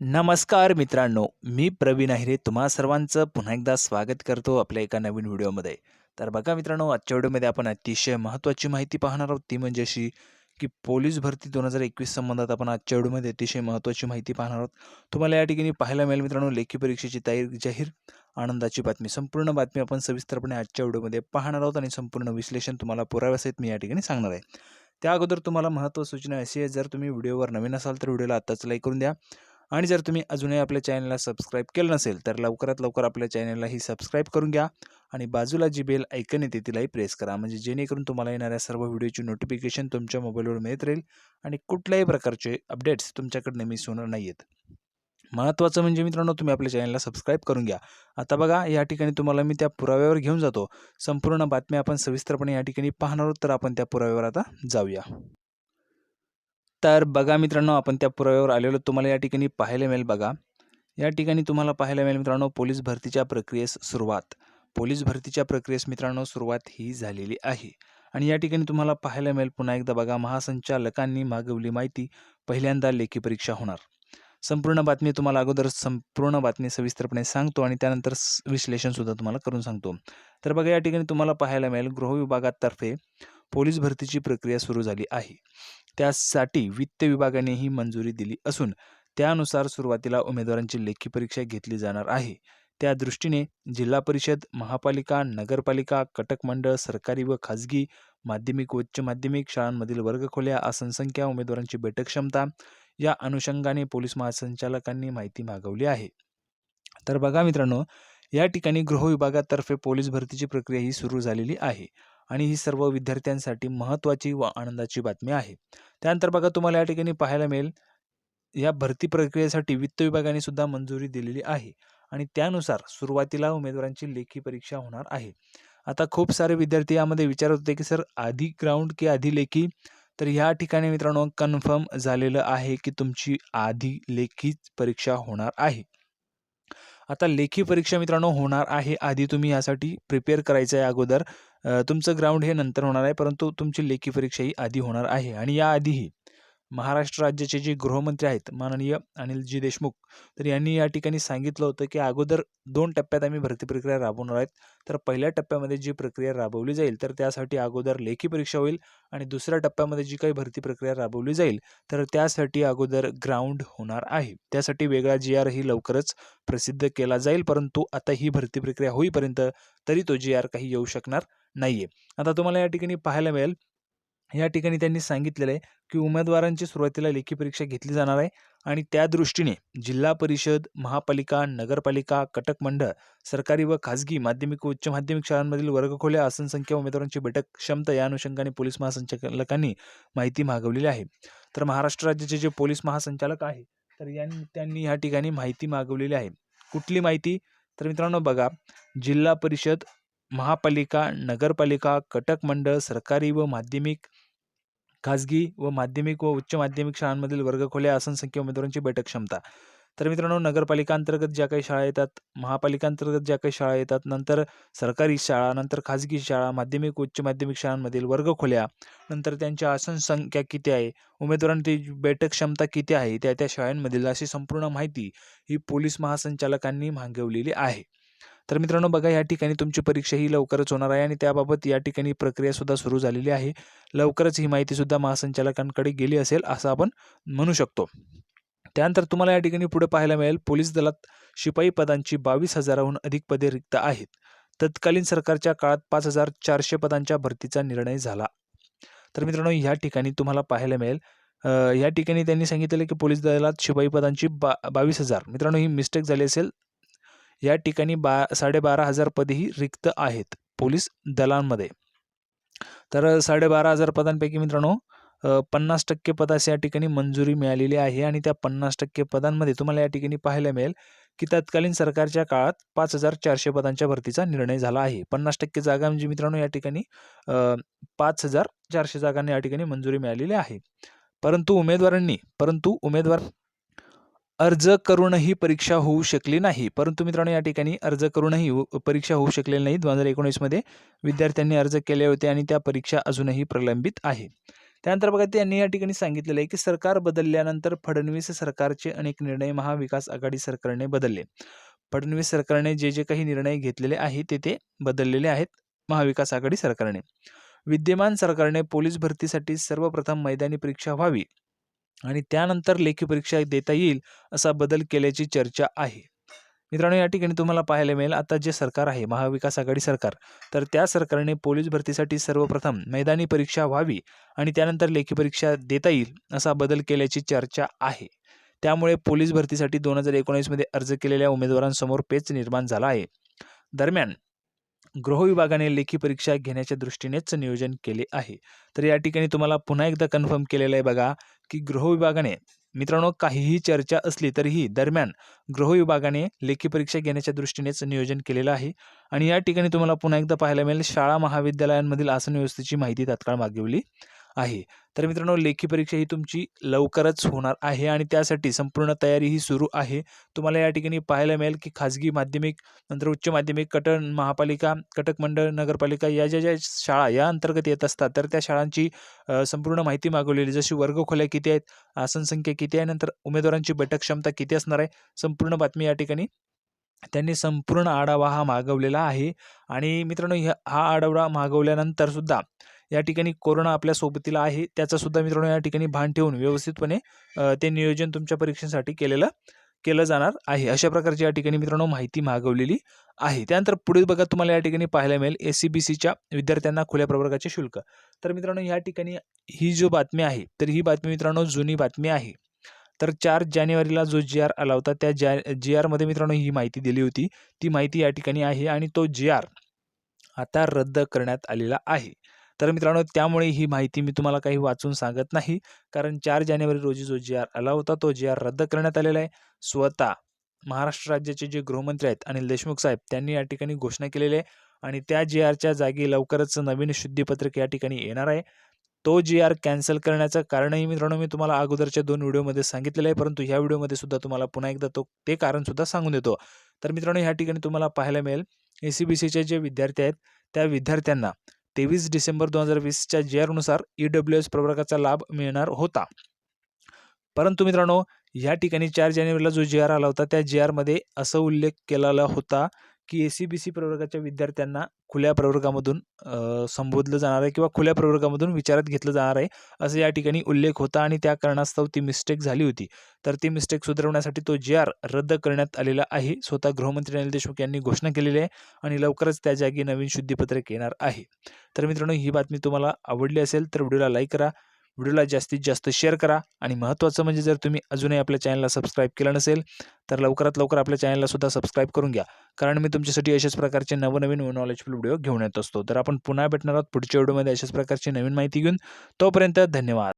नमस्कार मित्रांनो मी प्रवीण अहिरे तुम्हा सर्वांचं पुन्हा एकदा स्वागत करतो आपल्या एका नवीन व्हिडिओमध्ये. तर बघा मित्रांनो आजच्या व्हिडिओमध्ये आपण अतिशय महत्त्वाची माहिती पाहणार आहोत. ती म्हणजे अशी की पोलीस भरती दोन हजार एकवीस संबंधात आपण आजच्या व्हिडिओमध्ये अतिशय महत्त्वाची माहिती पाहणार आहोत. तुम्हाला या ठिकाणी पाहायला मिळेल मित्रांनो लेखी परीक्षेची तयारी जाहीर आनंदाची बातमी संपूर्ण बातमी आपण सविस्तरपणे आजच्या व्हिडिओमध्ये पाहणार आहोत आणि संपूर्ण विश्लेषण तुम्हाला पुराव्यासहित मी या ठिकाणी सांगणार आहे. त्या अगोदर तुम्हाला महत्त्व सूचना अशी आहे जर तुम्ही व्हिडिओवर नवीन असाल तर व्हिडिओला आत्ताच लाईक करून द्या. आणि जर तुम्ही अजूनही आपल्या चॅनलला सबस्क्राईब केलं नसेल तर लवकरात लवकर आपल्या चॅनललाही सबस्क्राईब करून घ्या आणि बाजूला जी बेल ऐकन येते तिलाही प्रेस करा. म्हणजे जेणेकरून तुम्हाला येणाऱ्या सर्व व्हिडिओची नोटिफिकेशन तुमच्या मोबाईलवर मिळत राहील आणि कुठल्याही प्रकारचे अपडेट्स तुमच्याकडे मिस होणार नाही आहेत महत्त्वाचं म्हणजे मित्रांनो तुम्ही आपल्या चॅनलला सबस्क्राईब करून घ्या. आता बघा या ठिकाणी तुम्हाला मी त्या पुराव्यावर घेऊन जातो. संपूर्ण बातम्या आपण सविस्तरपणे या ठिकाणी पाहणार आहोत तर आपण त्या पुराव्यावर आता जाऊया. तर बघा मित्रांनो आपण त्या पुराव्यावर आलेलो. तुम्हाला या ठिकाणी पाहायला मिळेल बघा. या ठिकाणी तुम्हाला पाहायला मिळेल मित्रांनो पोलीस भरतीच्या प्रक्रियेस सुरुवात. पोलीस भरतीच्या प्रक्रियेस मित्रांनो सुरुवात ही झालेली आहे. आणि या ठिकाणी तुम्हाला पाहायला मिळेल पुन्हा एकदा बघा महासंचालकांनी मागवली माहिती. पहिल्यांदा लेखी परीक्षा होणार. संपूर्ण बातमी तुम्हाला अगोदर संपूर्ण बातमी सविस्तरपणे सांगतो आणि त्यानंतर विश्लेषणसुद्धा तुम्हाला करून सांगतो. तर बघा या ठिकाणी तुम्हाला पाहायला मिळेल गृहविभागातर्फे पोलीस भरतीची प्रक्रिया सुरू झाली आहे. त्यासाठी वित्त विभागाने ही मंजुरी दिली असून त्यानुसार सुरुवातीला उमेदवारांची लेखी परीक्षा घेतली जाणार आहे. त्या दृष्टीने जिल्हा परिषद महापालिका नगरपालिका कटक मंडळ सरकारी व खाजगी माध्यमिक उच्च माध्यमिक शाळांमधील वर्गखोल्या आसनसंख्या उमेदवारांची बैठक क्षमता या अनुषंगाने पोलीस महासंचालकांनी माहिती मागवली आहे. तर बघा मित्रांनो या ठिकाणी गृह विभागातर्फे पोलीस भरतीची प्रक्रिया ही सुरू झालेली आहे. आणि ही सर्व विद्यार्थ्यांसाठी महत्त्वाची व आनंदाची बातमी आहे. त्यानंतर बघा तुम्हाला या ठिकाणी पाहायला मिळेल या भरती प्रक्रियेसाठी वित्त विभागाने सुद्धा मंजुरी दिलेली आहे आणि त्यानुसार सुरुवातीला उमेदवारांची लेखी परीक्षा होणार आहे. आता खूप सारे विद्यार्थी यामध्ये विचारत होते की सर आधी ग्राउंड की आधी लेखी? तर ह्या ठिकाणी मित्रांनो कन्फर्म झालेलं आहे की तुमची आधी लेखीच परीक्षा होणार आहे. आता लेखी परीक्षा मित्रांनो होणार आहे आधी तुम्ही यासाठी प्रिपेअर करायचं आहे अगोदर. तुमचं ग्राउंड हे नंतर होणार आहे परंतु तुमची लेखी परीक्षा ही आधी होणार आहे आणि याआधीही. महाराष्ट्र राज्याचे जे गृहमंत्री आहेत माननीय अनिलजी देशमुख तर यांनी या ठिकाणी सांगितलं होतं की अगोदर दोन टप्प्यात आम्ही भरती प्रक्रिया राबवणार आहेत. तर पहिल्या टप्प्यामध्ये जी प्रक्रिया राबवली जाईल तर त्यासाठी अगोदर लेखी परीक्षा होईल आणि दुसऱ्या टप्प्यामध्ये जी काही भरती प्रक्रिया राबवली जाईल तर त्यासाठी अगोदर ग्राउंड होणार आहे. त्यासाठी वेगळा जी आर ही लवकरच प्रसिद्ध केला जाईल परंतु आता ही भरती प्रक्रिया होईपर्यंत तरी तो जी आर काही येऊ शकणार नाहीये. आता तुम्हाला या ठिकाणी पाहायला मिळेल या ठिकाणी त्यांनी सांगितलेलं आहे की उमेदवारांची सुरुवातीला लेखी परीक्षा घेतली जाणार आहे आणि त्या दृष्टीने जिल्हा परिषद महापालिका नगरपालिका कटक मंडळ सरकारी व खाजगी माध्यमिक व उच्च माध्यमिक शाळांमधील वर्गखोल्या आसनसंख्या उमेदवारांची बैठक क्षमता या अनुषंगाने पोलीस महासंचालकांनी माहिती मागवलेली आहे. तर महाराष्ट्र राज्याचे जे पोलीस महासंचालक आहे तर यांनी त्यांनी या ठिकाणी माहिती मागवलेली आहे. कुठली माहिती? तर मित्रांनो बघा जिल्हा परिषद महापालिका नगरपालिका कटक मंडळ सरकारी व माध्यमिक खाजगी व माध्यमिक व उच्च माध्यमिक शाळांमधील वर्गखोल्या आसनसंख्या उमेदवारांची बैठक क्षमता. तर मित्रांनो नगरपालिका अंतर्गत ज्या काही शाळा येतात महापालिका अंतर्गत ज्या काही शाळा येतात नंतर सरकारी शाळा नंतर खाजगी शाळा माध्यमिक उच्च माध्यमिक शाळांमधील वर्गखोल्या नंतर त्यांच्या आसनसंख्या किती आहे उमेदवारांची बैठक क्षमता किती आहे त्या त्या शाळांमधील अशी संपूर्ण माहिती ही पोलीस महासंचालकांनी मागवलेली आहे. तर मित्रांनो बघा या ठिकाणी तुमची परीक्षा ही लवकरच होणार आहे आणि त्याबाबत या ठिकाणी प्रक्रियासुद्धा सुरू झालेली आहे. लवकरच ही माहितीसुद्धा महासंचालकांकडे गेली असेल असं आपण म्हणू शकतो. त्यानंतर तुम्हाला या ठिकाणी पुढे पाहायला मिळेल पोलीस दलात शिपाई पदांची बावीस हजाराहून अधिक पदे रिक्त आहेत. तत्कालीन सरकारच्या काळात पाच हजार चारशे पदांच्या भरतीचा निर्णय झाला. तर मित्रांनो ह्या ठिकाणी तुम्हाला पाहायला मिळेल या ठिकाणी त्यांनी सांगितलेलं की पोलीस दलात शिपाई पदांची बा बावीस हजार. मित्रांनो ही मिस्टेक झाली असेल या ठिकाणी बा साडेबारा हजार पदेही रिक्त आहेत पोलीस दलांमध्ये. तर साडेबारा हजार पदांपैकी मित्रांनो पन्नास टक्के पदास या ठिकाणी मंजुरी मिळालेली आहे आणि त्या पन्नास टक्के पदांमध्ये तुम्हाला या ठिकाणी पाहायला मिळेल की तत्कालीन सरकारच्या काळात पाच हजार चारशे पदांच्या भरतीचा निर्णय झाला आहे. पन्नास टक्के जागा म्हणजे मित्रांनो या ठिकाणी पाच हजार चारशे जागांना या ठिकाणी मंजुरी मिळालेली आहे. परंतु उमेदवारांनी परंतु उमेदवार अर्ज करूनही परीक्षा होऊ शकली नाही. परंतु मित्रांनो या ठिकाणी अर्ज करूनही हो, परीक्षा होऊ शकलेली नाही. दोन हजार एकोणीसमध्ये विद्यार्थ्यांनी अर्ज केले होते आणि त्या परीक्षा अजूनही प्रलंबित आहे. त्यानंतर बघा त्यांनी या ठिकाणी सांगितलेलं आहे की सरकार बदलल्यानंतर फडणवीस सरकारचे अनेक निर्णय महाविकास आघाडी सरकारने बदलले. फडणवीस सरकारने जे जे काही निर्णय घेतलेले आहेत ते ते बदललेले आहेत महाविकास आघाडी सरकारने. विद्यमान सरकारने पोलीस भरतीसाठी सर्वप्रथम मैदानी परीक्षा व्हावी. आणि त्यानंतर लेखी परीक्षा देता येईल असा बदल केल्याची चर्चा आहे. मित्रांनो या ठिकाणी तुम्हाला पाहायला मिळेल आता जे सरकार आहे महाविकास आघाडी सरकार तर त्या सरकारने पोलीस भरतीसाठी सर्वप्रथम मैदानी परीक्षा व्हावी आणि त्यानंतर लेखी परीक्षा देता येईल असा बदल केल्याची चर्चा आहे. त्यामुळे पोलीस भरतीसाठी दोन हजार एकोणीसमध्ये अर्ज केलेल्या उमेदवारांसमोर पेच निर्माण झाला आहे. दरम्यान गृह विभागाने लेखी परीक्षा घेण्याच्या दृष्टीनेच नियोजन केले आहे. तर या ठिकाणी तुम्हाला पुन्हा एकदा कन्फर्म केलेलं आहे बघा की गृह विभागाने मित्रांनो काहीही चर्चा असली तरीही दरम्यान गृह विभागाने लेखी परीक्षा घेण्याच्या दृष्टीनेच नियोजन केलेलं आहे. आणि या ठिकाणी तुम्हाला पुन्हा एकदा पाहायला मिळेल शाळा महाविद्यालयांमधील आसन व्यवस्थेची माहिती तात्काळ मागवली. आहे. तर मित्रांनो लेखी परीक्षा ही तुमची लवकरच होणार आहे आणि त्यासाठी संपूर्ण तयारी ही सुरू आहे. तुम्हाला या ठिकाणी पाहायला मिळेल की खाजगी माध्यमिक नंतर उच्च माध्यमिक कटक महापालिका कटक मंडळ नगरपालिका या ज्या ज्या शाळा या अंतर्गत येत असतात तर त्या शाळांची संपूर्ण माहिती मागवलेली जशी वर्गखोल्या किती आहेत आसन संख्या किती आहे नंतर उमेदवारांची बैठक क्षमता किती असणार आहे संपूर्ण बातमी या ठिकाणी त्यांनी संपूर्ण आढावा हा मागवलेला आहे. आणि मित्रांनो ह्या हा आढावा मागवल्यानंतर सुद्धा या ठिकाणी कोरोना आपल्या सोबतीला आहे त्याचंसुद्धा मित्रांनो या ठिकाणी भान ठेवून व्यवस्थितपणे ते नियोजन तुमच्या परीक्षेसाठी केलेलं केलं जाणार आहे. अशा प्रकारची या ठिकाणी मित्रांनो माहिती मागवलेली आहे. त्यानंतर पुढील बघा तुम्हाला या ठिकाणी पाहायला मिळेल एस सी बी सीच्या विद्यार्थ्यांना खुल्या प्रवर्गाचे शुल्क. तर मित्रांनो या ठिकाणी ही जो बातमी आहे तर ही बातमी मित्रांनो जुनी बातमी आहे. तर चार जानेवारीला जो जी आर आला होता त्या ज्या जी आरमध्ये मित्रांनो ही माहिती दिली होती. ती माहिती या ठिकाणी आहे आणि तो जी आर आता रद्द करण्यात आलेला आहे. तर मित्रांनो त्यामुळे ही माहिती मी तुम्हाला काही वाचून सांगत नाही. कारण चार जानेवारी रोजी जो जी आर आला होता तो जी आर रद्द करण्यात आलेला आहे. स्वतः महाराष्ट्र राज्याचे जे गृहमंत्री आहेत अनिल देशमुख साहेब त्यांनी या ठिकाणी घोषणा केलेली आहे. आणि त्या जी आरच्या जागी लवकरच नवीन शुद्धीपत्रक या ठिकाणी येणार आहे. तो जी आर कॅन्सल करण्याचं कारणही मित्रांनो मी तुम्हाला अगोदरच्या दोन व्हिडिओमध्ये सांगितलेलं आहे. परंतु ह्या व्हिडिओमध्ये सुद्धा तुम्हाला पुन्हा एकदा तो ते कारणसुद्धा सांगून देतो. तर मित्रांनो ह्या ठिकाणी तुम्हाला पाहायला मिळेल. ए सी बी सीचे जे विद्यार्थी आहेत त्या विद्यार्थ्यांना तेवीस डिसेंबर दोन हजार वीसच्या जी आरनुसार ई डब्ल्यू एस प्रवर्गाचा लाभ मिळणार होता. परंतु मित्रांनो या ठिकाणी चार जानेवारीला जो जे आर आला होता त्या जे आरमध्ये असं उल्लेख केलेला होता की ए सी बी सी प्रवर्गाच्या विद्यार्थ्यांना खुल्या प्रवर्गामधून संबोधलं जाणार आहे किंवा खुल्या प्रवर्गामधून विचारात घेतलं जाणार आहे असं या ठिकाणी उल्लेख होता आणि त्या कारणास्तव ती मिस्टेक झाली होती. तर ती मिस्टेक सुधारवण्यासाठी तो जे आर रद्द करण्यात आलेला आहे स्वतः गृहमंत्री अनिल देशमुख यांनी घोषणा केलेली आहे आणि लवकरच त्या जागी नवीन शुद्धीपत्रक येणार आहे. तर मित्रांनो ही बातमी तुम्हाला आवडली असेल तर व्हिडिओला लाईक करा व्हिडिओला जास्तीत जास्त शेअर करा. आणि महत्त्वाचं म्हणजे जर तुम्ही अजूनही आपल्या चॅनलला सबस्क्राईब केलं नसेल तर लवकरात लवकर आपल्या चॅनललासुद्धा सबस्क्राईब करून घ्या. कारण मी तुमच्यासाठी अशाच प्रकारचे नवनवीन नॉलेजफुल व्हिडिओ घेऊन येत असतो. तर आपण पुन्हा भेटणार आहोत पुढच्या व्हिडिओमध्ये अशाच प्रकारची नवीन माहिती घेऊन. तोपर्यंत धन्यवाद.